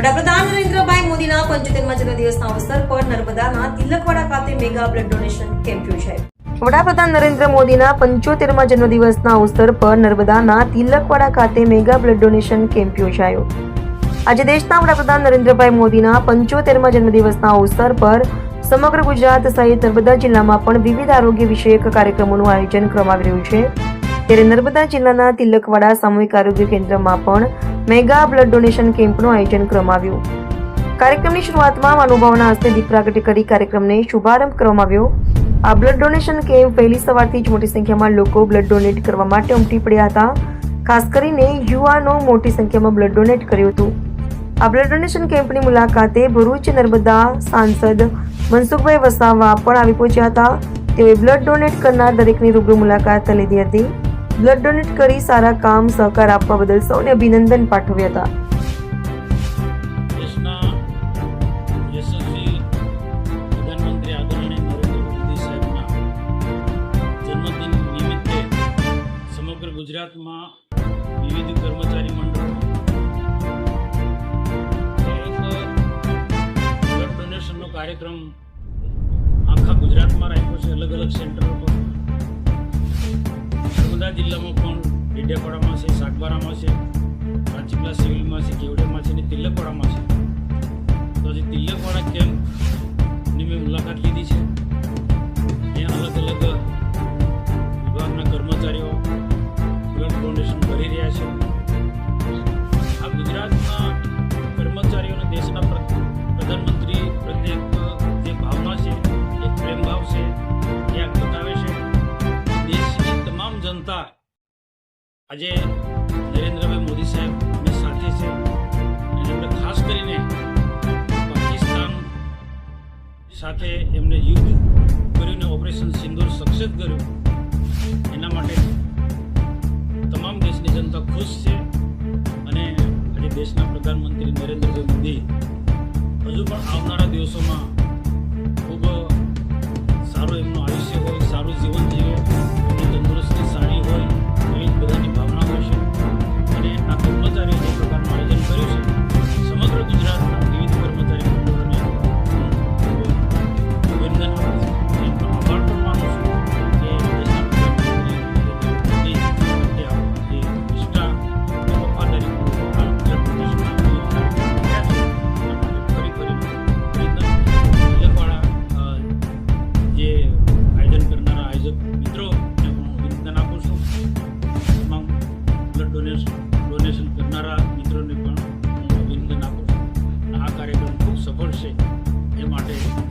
વડાપ્રધાન નરેન્દ્રભાઈ મોદીના પંચોતેરમા જન્મદિવસના અવસર પર નર્મદાના તિલકવાડા ખાતે મેગા બ્લડ ડોનેશન કેમ્પ યોજાયો. વડાપ્રધાન નરેન્દ્ર મોદીના પંચોતેરમા જન્મદિવસના અવસર પર નર્મદાના તિલકવાડા ખાતે મેગા બ્લડ ડોનેશન કેમ્પ યોજાયો. આજે દેશના વડાપ્રધાન નરેન્દ્રભાઈ મોદીના પંચોતેરમા જન્મદિવસના અવસર પર સમગ્ર ગુજરાત સહિત નર્મદા જિલ્લામાં પણ વિવિધ આરોગ્ય વિષયક કાર્યક્રમોનું આયોજન કરવામાં આવી રહ્યું છે. ત્યારે નર્મદા જિલ્લાના તિલકવાડા સામૂહિક આરોગ્ય કેન્દ્રમાં પણ મેગા બ્લડ ડોનેશન કેમ્પનું આયોજન કરવામાં આવ્યું. કાર્યક્રમની શરૂઆતમાં મહાનુભાવોના હસ્તે દીપ પ્રાગટ્ય કરી કાર્યક્રમને શુભારંભ કરવામાં આવ્યો. આ બ્લડ ડોનેશન કેમ્પ વહેલી સવારથી જ મોટી સંખ્યામાં લોકો બ્લડ ડોનેટ કરવા માટે ઉમટી પડ્યા હતા. ખાસ કરીને યુવાનો મોટી સંખ્યામાં બ્લડ ડોનેટ કર્યું હતું. આ બ્લડ ડોનેશન કેમ્પની મુલાકાતે ભરૂચ, નર્મદા સાંસદ મનસુખભાઈ વસાવા પણ આવી પહોંચ્યા હતા. તેઓએ બ્લડ ડોનેટ કરનાર દરેકની રૂબરૂ મુલાકાત લીધી હતી. બ્લડ ડોનેટ કરી સારા કામ સહકાર આપવા બદલ સૌને અભિનંદન પાઠવ્યા હતા. ગુજરાતમાં વિવિધ કર્મચારી મંડળો કાર્યક્રમ આખા ગુજરાતમાં રાખ્યો છે. અલગ અલગ સેન્ટરો પર નર્મદા જિલ્લામાં પણ ડેડિયાપાડામાં છે સાગબારામાં છે રાજપીપળા સિવિલમાં છે કેવડિયામાં છે અને તિલકવાડામાં જનતા આજે નરેન્દ્રભાઈ મોદી સાહેબની સાથે છે. અને એમને ખાસ કરીને પાકિસ્તાન સાથે એમને યુદ્ધ કર્યું ઓપરેશન સિંદૂર સક્સેસ કર્યું. એના માટે તમામ દેશની જનતા ખુશ છે. અને આજે દેશના પ્રધાનમંત્રી નરેન્દ્રભાઈ મોદી હજુ પણ આવનારા દિવસોમાં છે એ માટે